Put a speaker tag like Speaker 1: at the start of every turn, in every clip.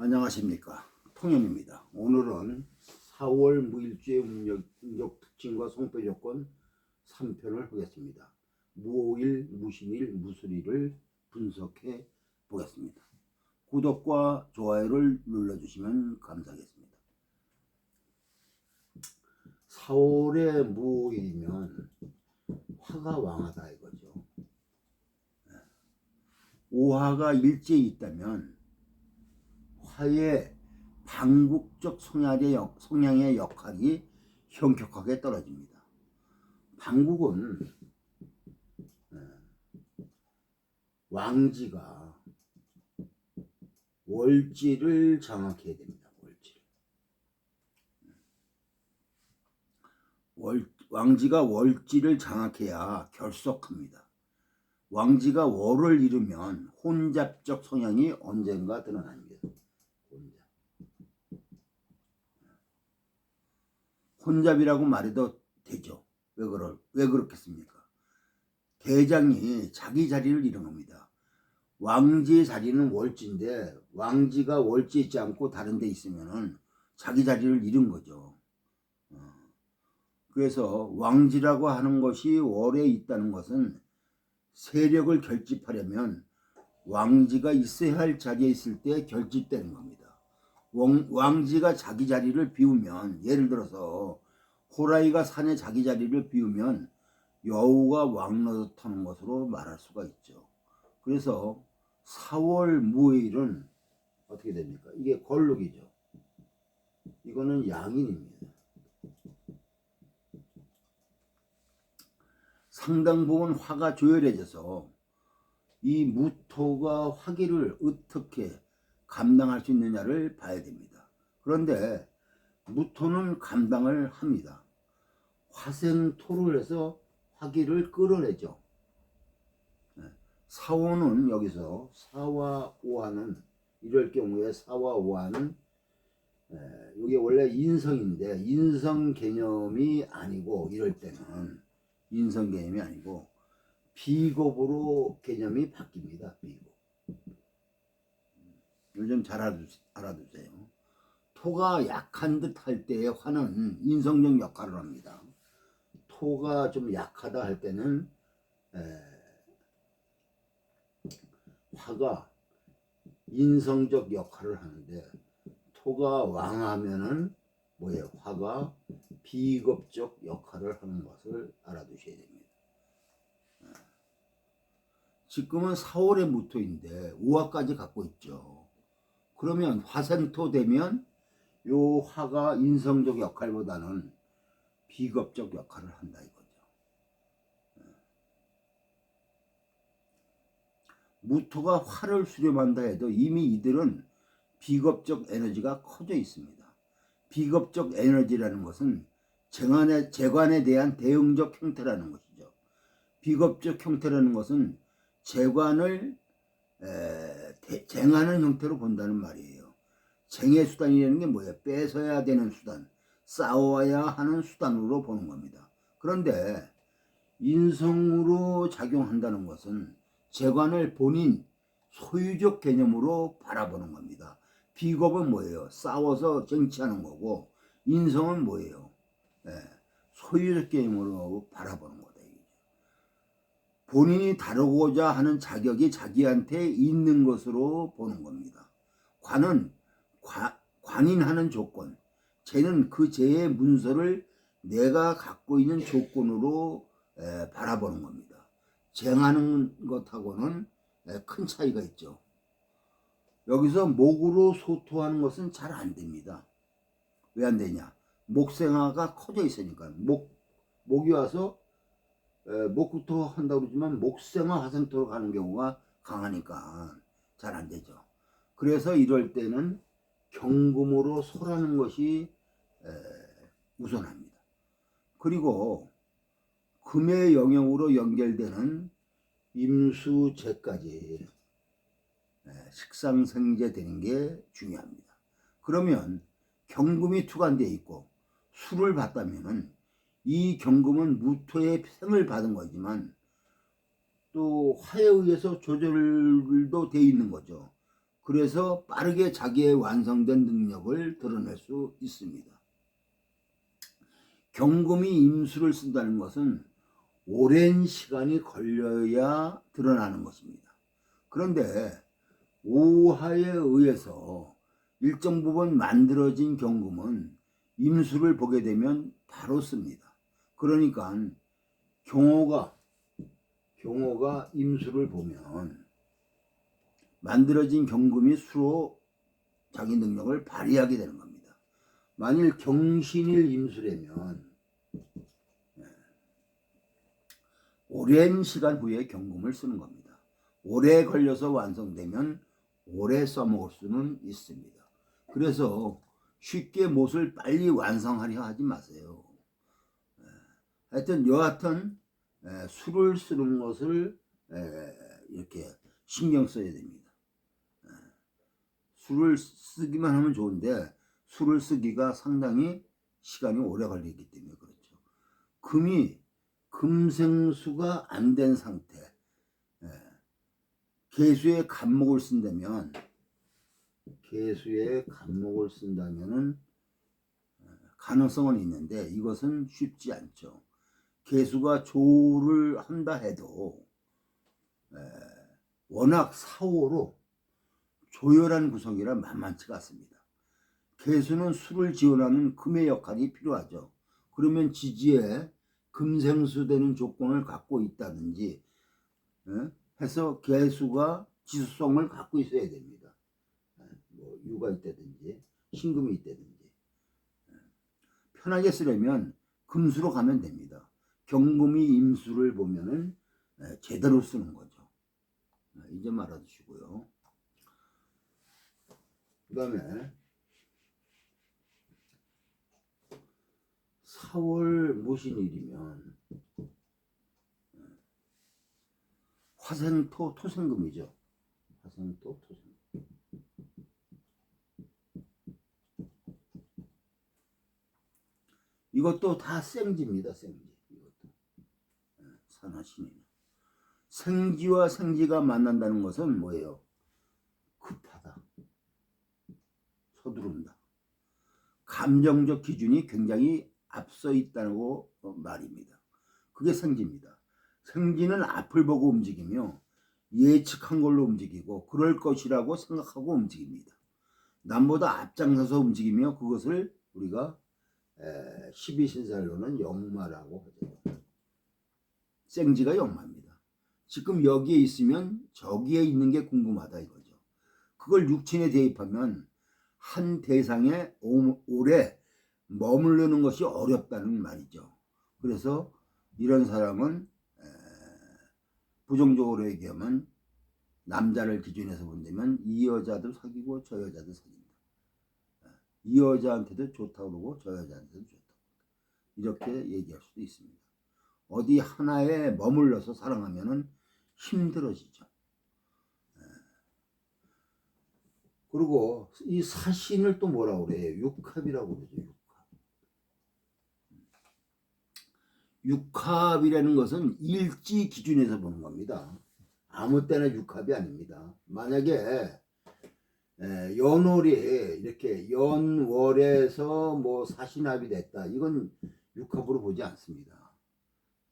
Speaker 1: 안녕하십니까 통연입니다. 오늘은 4월 무일주의 음력, 음력 특징과 성패 조건 3편을 하겠습니다. 무오일, 무신일, 무술일을 분석해 보겠습니다. 구독과 좋아요를 눌러주시면 감사하겠습니다. 4월에 무오일이면 화가 왕하다 이거죠. 오화가 일제에 있다면 화의 방국적 성향의, 역, 성향의 역할이 현격하게 떨어집니다. 방국은 예, 왕지가 월지를 장악해야 됩니다. 월지. 월, 왕지가 월지를 장악해야 결속합니다. 왕지가 월을 이루면 혼잡적 성향이 언젠가 드러납니다. 혼잡. 혼잡이라고 말해도 되죠. 왜 그럴 왜 그렇겠습니까? 대장이 자기 자리를 잃은 겁니다. 왕지의 자리는 월지인데 왕지가 월지에 있지 않고 다른 데 있으면은 자기 자리를 잃은 거죠. 어. 그래서 왕지라고 하는 것이 월에 있다는 것은 세력을 결집하려면 왕지가 있어야 할 자리에 있을 때 결집되는 겁니다. 왕, 왕지가 자기 자리를 비우면 예를 들어서 호라이가 산에 자기 자리를 비우면 여우가 왕 노릇 하는 것으로 말할 수가 있죠. 그래서 4월 무일은 어떻게 됩니까? 이게 걸룩이죠. 이거는 양인입니다. 상당 부분 화가 조열해져서 이 무토가 화기를 어떻게 감당할 수 있느냐를 봐야 됩니다. 그런데 무토는 감당을 합니다. 화생토를 해서 화기를 끌어내죠. 네. 사오는 여기서 사와 오화는 이럴 경우에 사와 오화는 이게 원래 인성인데 인성 개념이 아니고 이럴 때는 인성 개념이 아니고 비겁으로 개념이 바뀝니다. 비겁. 요즘 잘 알아두- 알아두세요. 토가 약한 듯 할 때의 화는 인성적 역할을 합니다. 토가 좀 약하다 할 때는 에, 화가 인성적 역할을 하는데 토가 왕하면은 뭐예요? 화가 비겁적 역할을 하는 것을 알아두셔야 됩니다. 예. 지금은 4월의 무토인데 5화까지 갖고 있죠. 그러면 화생토 되면 요 화가 인성적 역할보다는 비겁적 역할을 한다 이거죠. 예. 무토가 화를 수렴한다 해도 이미 이들은 비겁적 에너지가 커져 있습니다. 비겁적 에너지라는 것은 재관에, 재관에 대한 대응적 형태라는 것이죠. 비겁적 형태라는 것은 재관을 에, 대, 쟁하는 형태로 본다는 말이에요. 쟁의 수단이라는 게 뭐예요? 뺏어야 되는 수단, 싸워야 하는 수단으로 보는 겁니다. 그런데 인성으로 작용한다는 것은 재관을 본인 소유적 개념으로 바라보는 겁니다. 비겁은 뭐예요? 싸워서 쟁취하는 거고 인성은 뭐예요? 예, 소유적 개념으로 바라보는. 본인이 다루고자 하는 자격이 자기한테 있는 것으로 보는 겁니다. 관은 과, 관인하는 조건, 쟤는 그 죄의 문서를 내가 갖고 있는 조건으로 에, 바라보는 겁니다. 쟁하는 것하고는 에, 큰 차이가 있죠. 여기서 목으로 소토하는 것은 잘 안 됩니다. 왜 안 되냐? 목생화가 커져 있으니까 목 목이 와서 에, 목부터 한다고 그러지만 목생화 화생토로 가는 경우가 강하니까 잘 안 되죠. 그래서 이럴 때는 경금으로 소라는 것이 에, 우선합니다. 그리고 금의 영역으로 연결되는 임수제까지 에, 식상생제 되는 게 중요합니다. 그러면 경금이 투관되어 있고 수를 받다면은 이 경금은 무토의 생을 받은 거지만 또 화에 의해서 조절도 돼 있는 거죠. 그래서 빠르게 자기의 완성된 능력을 드러낼 수 있습니다. 경금이 임수를 쓴다는 것은 오랜 시간이 걸려야 드러나는 것입니다. 그런데 오하에 의해서 일정 부분 만들어진 경금은 임수를 보게 되면 바로 씁니다. 그러니까 경호가 경호가 임수를 보면 만들어진 경금이 수로 자기 능력을 발휘하게 되는 겁니다. 만일 경신일 임수라면 예, 오랜 시간 후에 경금을 쓰는 겁니다. 오래 걸려서 완성되면 오래 써먹을 수는 있습니다. 그래서 쉽게 못을 빨리 완성하려 하지 마세요. 예, 하여튼 여하튼 에, 술을 쓰는 것을 에, 이렇게 신경 써야 됩니다. 에, 술을 쓰기만 하면 좋은데 술을 쓰기가 상당히 시간이 오래 걸리기 때문에 그렇죠. 금이 금생수가 안 된 상태, 에, 개수의 간목을 쓴다면 개수의 간목을 쓴다면은 가능성은 있는데 이것은 쉽지 않죠. 개수가 조를 한다 해도 에, 워낙 사오로 조열한 구성이라 만만치가 않습니다. 개수는 수를 지원하는 금의 역할이 필요하죠. 그러면 지지에 금생수되는 조건을 갖고 있다든지 에, 해서 개수가 지수성을 갖고 있어야 됩니다. 에, 뭐 유가 있다든지 신금이 있다든지 에, 편하게 쓰려면 금수로 가면 됩니다. 경금이 임수를 보면은 에, 제대로 쓰는 거죠. 에, 이제 말아두시고요. 그 다음에 4월 무신일이면 화생토 토생금이죠. 화생토 토생금. 이것도 다 생지입니다. 생지. 산화신이네. 생지와 생지가 만난다는 것은 뭐예요? 급하다. 서두른다. 감정적 기준이 굉장히 앞서 있다고 말입니다. 그게 생지입니다. 생지는 앞을 보고 움직이며 예측한 걸로 움직이고 그럴 것이라고 생각하고 움직입니다. 남보다 앞장서서 움직이며 그것을 우리가 12신살로는 영마라고 하죠. 생지가 영마입니다. 지금 여기에 있으면 저기에 있는 게 궁금하다 이거죠. 그걸 육친에 대입하면 한 대상에 오래 머무르는 것이 어렵다는 말이죠. 그래서 이런 사람은 부정적으로 얘기하면 남자를 기준해서 본다면 이 여자도 사귀고 저 여자도 사귄다. 이 여자한테도 좋다고 그러고 저 여자한테도 좋다고 이렇게 얘기할 수도 있습니다. 어디 하나에 머물러서 사랑하면은 힘들어지죠. 그리고 이 사신을 또 뭐라고 그래요? 육합이라고 그러죠. 육합. 육합이라는 것은 일지 기준에서 보는 겁니다. 아무 때나 육합이 아닙니다. 만약에 연월이 이렇게 연월에서 뭐 사신합이 됐다. 이건 육합으로 보지 않습니다.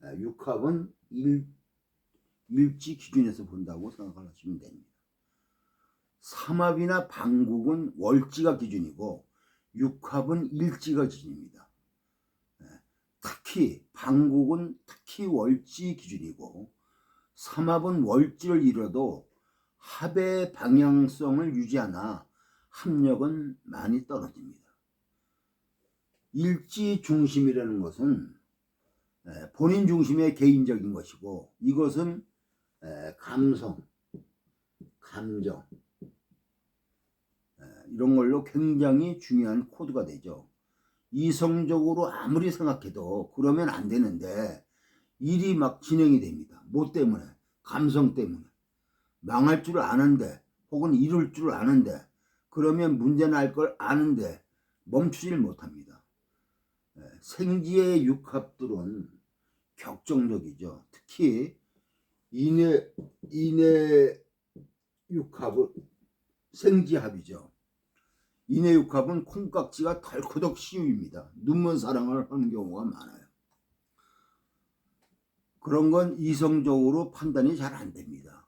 Speaker 1: 육합은 일, 일지 기준에서 본다고 생각하시면 됩니다. 삼합이나 방국은 월지가 기준이고 육합은 일지가 기준입니다. 특히 방국은 특히 월지 기준이고 삼합은 월지를 이뤄도 합의 방향성을 유지하나 합력은 많이 떨어집니다. 일지 중심이라는 것은 본인 중심의 개인적인 것이고 이것은 감성, 감정 이런 걸로 굉장히 중요한 코드가 되죠. 이성적으로 아무리 생각해도 그러면 안 되는데 일이 막 진행이 됩니다. 뭐 때문에? 감성 때문에. 망할 줄 아는데 혹은 이룰 줄 아는데 그러면 문제 날 걸 아는데 멈추질 못합니다. 예, 생지의 육합들은 격정적이죠. 특히 인해 인해 육합은 생지합이죠. 인해육합은 콩깍지가 덜커덕 씌우입니다. 눈먼 사랑을 하는 경우가 많아요. 그런 건 이성적으로 판단이 잘 안 됩니다.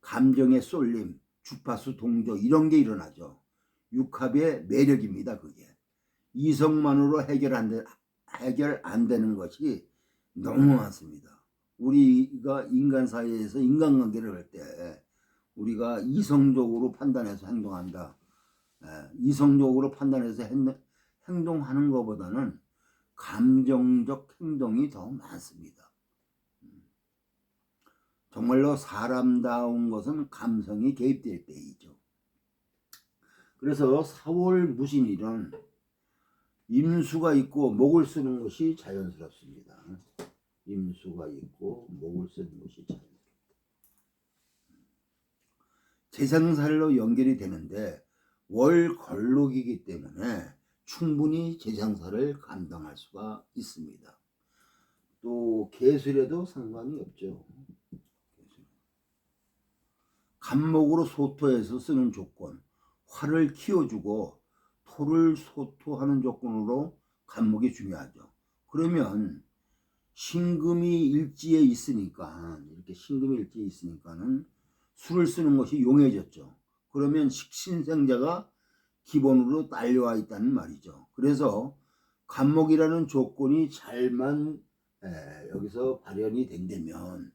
Speaker 1: 감정의 쏠림, 주파수 동조 이런 게 일어나죠. 육합의 매력입니다. 그게 이성만으로 해결 안, 되, 해결 안 되는 것이 너무 많습니다. 우리가 인간 사이에서 인간관계를 할 때 우리가 이성적으로 판단해서 행동한다. 예, 이성적으로 판단해서 행, 행동하는 것보다는 감정적 행동이 더 많습니다. 음. 정말로 사람다운 것은 감성이 개입될 때이죠. 그래서 4월 무신일은 임수가 있고 목을 쓰는 것이 자연스럽습니다. 임수가 있고 목을 쓰는 것이 자연스럽다. 재상살로 연결이 되는데 월 걸록이기 때문에 충분히 재상사를 감당할 수가 있습니다. 또 개술에도 상관이 없죠. 간목으로 소토해서 쓰는 조건, 화를 키워주고 토를 소토하는 조건으로 간목이 중요하죠. 그러면 신금이 일지에 있으니까 이렇게 신금이 일지에 있으니까는 술을 쓰는 것이 용해졌죠. 그러면 식신생자가 기본으로 딸려와 있다는 말이죠. 그래서 간목이라는 조건이 잘만 에, 여기서 발현이 된다면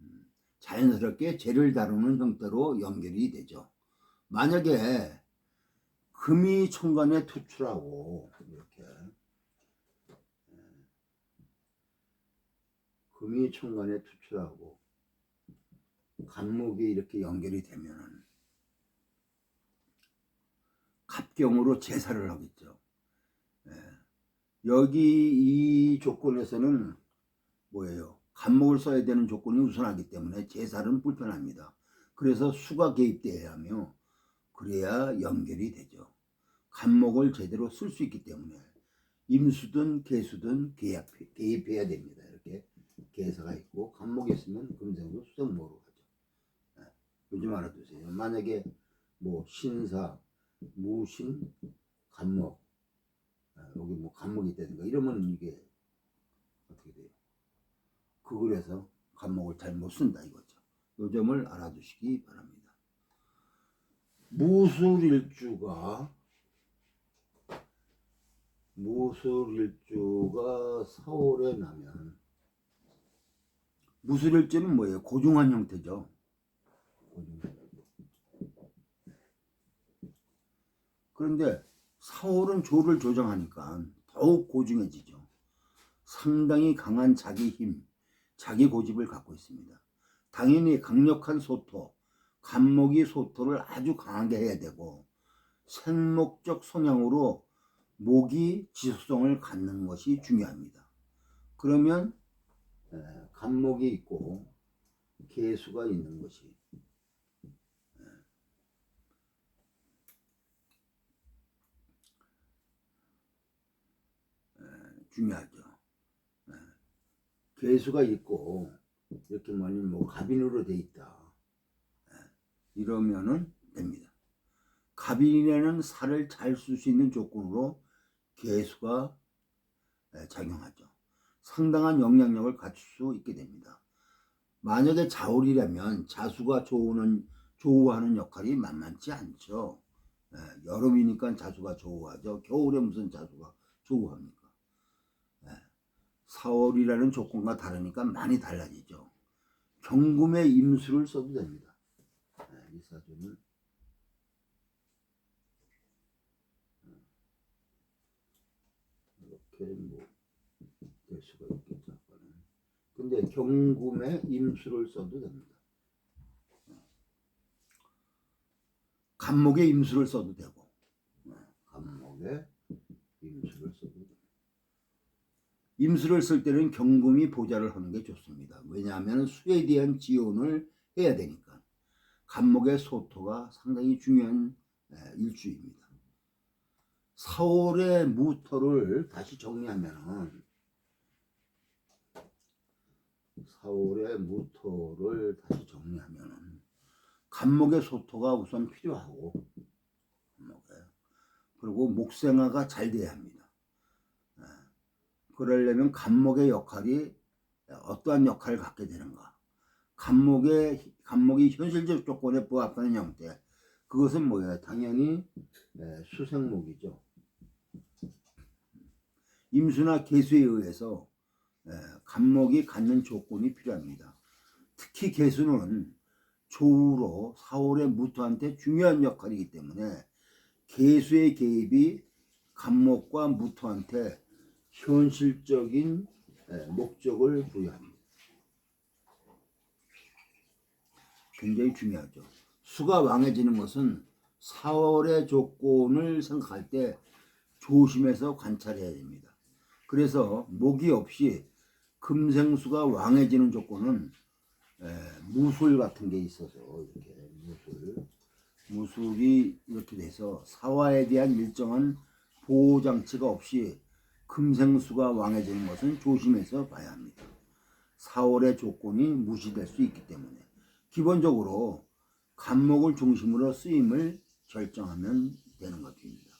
Speaker 1: 음, 자연스럽게 죄를 다루는 형태로 연결이 되죠. 만약에 금이 천간에 투출하고 이렇게 금이 천간에 투출하고 간목이 이렇게 연결이 되면은 갑경으로 제사를 하겠죠. 예. 여기 이 조건에서는 뭐예요? 간목을 써야 되는 조건이 우선하기 때문에 제사는 불편합니다. 그래서 수가 개입돼야 하며 그래야 연결이 되죠. 간목을 제대로 쓸 수 있기 때문에 임수든 개수든 개입, 개입해야 됩니다. 이렇게 개사가 있고 간목이 있으면 금생으로 수정모로 가죠. 예. 요즘 알아두세요. 만약에 뭐 신사, 무신, 간목 아, 여기 뭐 간목이 있다든가 이러면 이게 어떻게 돼요? 그 글에서 간목을 잘 못 쓴다 이거죠. 요 점을 알아두시기 바랍니다. 무술일주가 무술일주가 서울에 나면 무술일주는 뭐예요? 고중한 형태죠. 그런데 사월은 조를 조정하니까 더욱 고중해지죠. 상당히 강한 자기 힘, 자기 고집을 갖고 있습니다. 당연히 강력한 소토, 간목이 소토를 아주 강하게 해야 되고 생목적 성향으로 목이 지속성을 갖는 것이 중요합니다. 그러면 간목이 있고 개수가 있는 것이 중요하죠. 네. 개수가 있고 이렇게 뭐니 뭐 갑인으로 돼 있다. 네. 이러면은 됩니다. 갑인에는 살을 잘 쓸 수 있는 조건으로 개수가 네, 작용하죠. 상당한 영향력을 갖출 수 있게 됩니다. 만약에 자울이라면 자수가 조우는 조우하는 역할이 만만치 않죠. 여름이니까 자수가 조우하죠. 겨울에 무슨 자수가 조우합니까? 4월이라는 조건과 다르니까 많이 달라지죠. 경금의 임수를 써도 됩니다. 사주는 이렇게 뭐될 수가 있겠죠. 근데 경금의 임수를 써도 됩니다. 간목의 임수를 써도 되고 간목의 임수를 써도 됩니다. 임수를 쓸 때는 경금이 보좌를 하는 게 좋습니다. 왜냐하면 수에 대한 지원을 해야 되니까. 간목의 소토가 상당히 중요한 일주입니다. 4월의 무토를 다시 정리하면 4월의 무토를 다시 정리하면 간목의 소토가 우선 필요하고. 그리고 목생화가 잘 돼야 합니다. 예. 그러려면 간목의 역할이 어떠한 역할을 갖게 되는가? 간목의 간목이 현실적 조건에 부합하는 형태. 그것은 뭐예요? 당연히 예, 수생목이죠. 임수나 개수에 의해서 예, 간목이 갖는 조건이 필요합니다. 특히 개수는 조우로 사월의 무토한테 중요한 역할이기 때문에 개수의 개입이 간목과 무토한테 현실적인 예, 목적을 부여합니다. 굉장히 중요하죠. 수가 왕해지는 것은 사월의 조건을 생각할 때 조심해서 관찰해야 됩니다. 그래서 목이 없이 금생수가 왕해지는 조건은 에, 무술 같은 게 있어서 이렇게 무술 무술이 이렇게 돼서 사화에 대한 일정한 보호 장치가 없이 금생수가 왕해지는 것은 조심해서 봐야 합니다. 사월의 조건이 무시될 수 있기 때문에 기본적으로 간목을 중심으로 쓰임을 결정하면 되는 것입니다.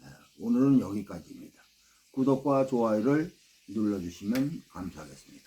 Speaker 1: 에, 오늘은 여기까지입니다. 구독과 좋아요를 눌러주시면 감사하겠습니다.